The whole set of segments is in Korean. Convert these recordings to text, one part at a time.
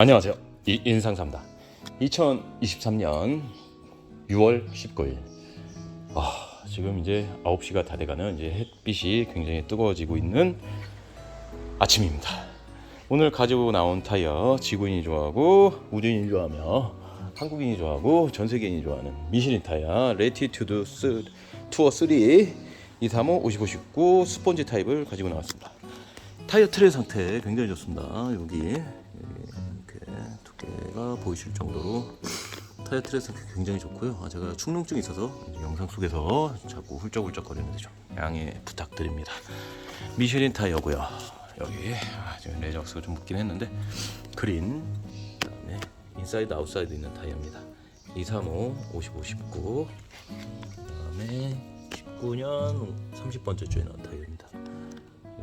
안녕하세요. 이인상사입니다. 2023년 6월 19일. 아, 지금 이제 9시가 다 돼가는 이제 햇빛이 굉장히 뜨거워지고 있는 아침입니다. 오늘 가지고 나온 타이어 지구인이 좋아하고 우주인이 좋아하며 한국인이 좋아하고 전 세계인이 좋아하는 미슐린 타이어 레티튜드 스- 투어 3 235 55 19 스폰지 타입을 가지고 나왔습니다. 타이어 트레 상태 굉장히 좋습니다. 여기 이렇게 두께가 보이실 정도로 타이어 트레 상태 굉장히 좋고요. 아, 제가 축농증이 있어서 영상 속에서 자꾸 훌쩍훌쩍 거리는데 좀 양해 부탁드립니다. 미쉐린 타이어고요. 여기 아, 지금 레저스가 좀 묻긴 했는데 그린 그다음에 인사이드 아웃사이드 있는 타이어입니다. 235 55 19 그다음에 19년 30번째 주에 나온 타이어입니다.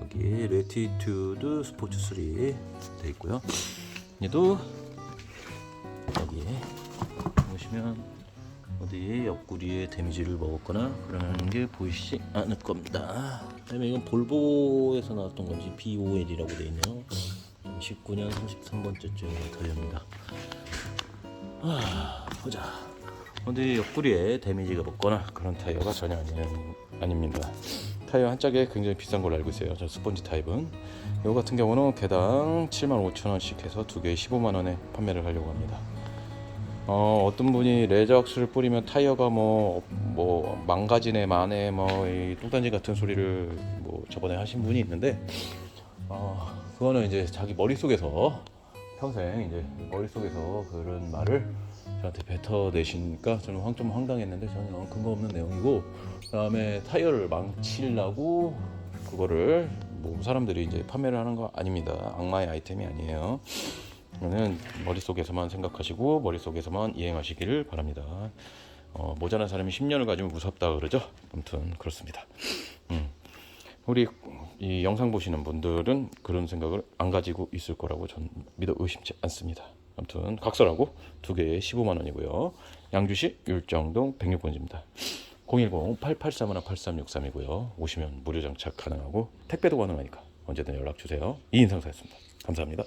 여기 레티튜드 스포츠 3 돼 있고요. 얘도 여기 보시면 어디 옆구리에 데미지를 먹었거나 그러는 게 보이시지 않을 겁니다. 그다음에 이건 볼보에서 나왔던 건지 BOL이라고 돼 있네요. 19년 33번째쯤 타이어입니다. 아, 보자. 어디 옆구리에 데미지가 먹거나 그런 타이어가 전혀 아니, 아닙니다. 타이어 한 짝에 굉장히 비싼 걸로 알고 있어요. 저 스펀지 타입은. 이거 같은 경우는 개당 75,000원씩 해서 두 개에 15만 원에 판매를 하려고 합니다. 어, 어떤 분이 레저악스를 뿌리면 타이어가 뭐, 뭐 망가지네 마네 뭐 이 뚱딴지 같은 소리를 뭐 저번에 하신 분이 있는데 어, 그거는 이제 자기 머릿속에서 평생 이제 머릿속에서 그런 말을 저한테 뱉어내시니까 저는 황, 좀 황당했는데 저는 어, 근거 없는 내용이고 그다음에 타이어를 망치려고 그거를 뭐 사람들이 이제 판매를 하는 거 아닙니다. 악마의 아이템이 아니에요. 이거는 머릿속에서만 생각하시고 머릿속에서만 이행하시기를 바랍니다. 어, 모자란 사람이 10년을 가지면 무섭다 그러죠. 아무튼 그렇습니다. 음. 우리 이 영상 보시는 분들은 그런 생각을 안 가지고 있을 거라고 전 믿어 의심치 않습니다. 아무튼 각설하고 두 개에 15만 원이고요. 양주시 율정동 106번지입니다. 010-8831-8363이고요. 오시면 무료 장착 가능하고 택배도 가능하니까 언제든 연락 주세요. 이인상사였습니다. 감사합니다.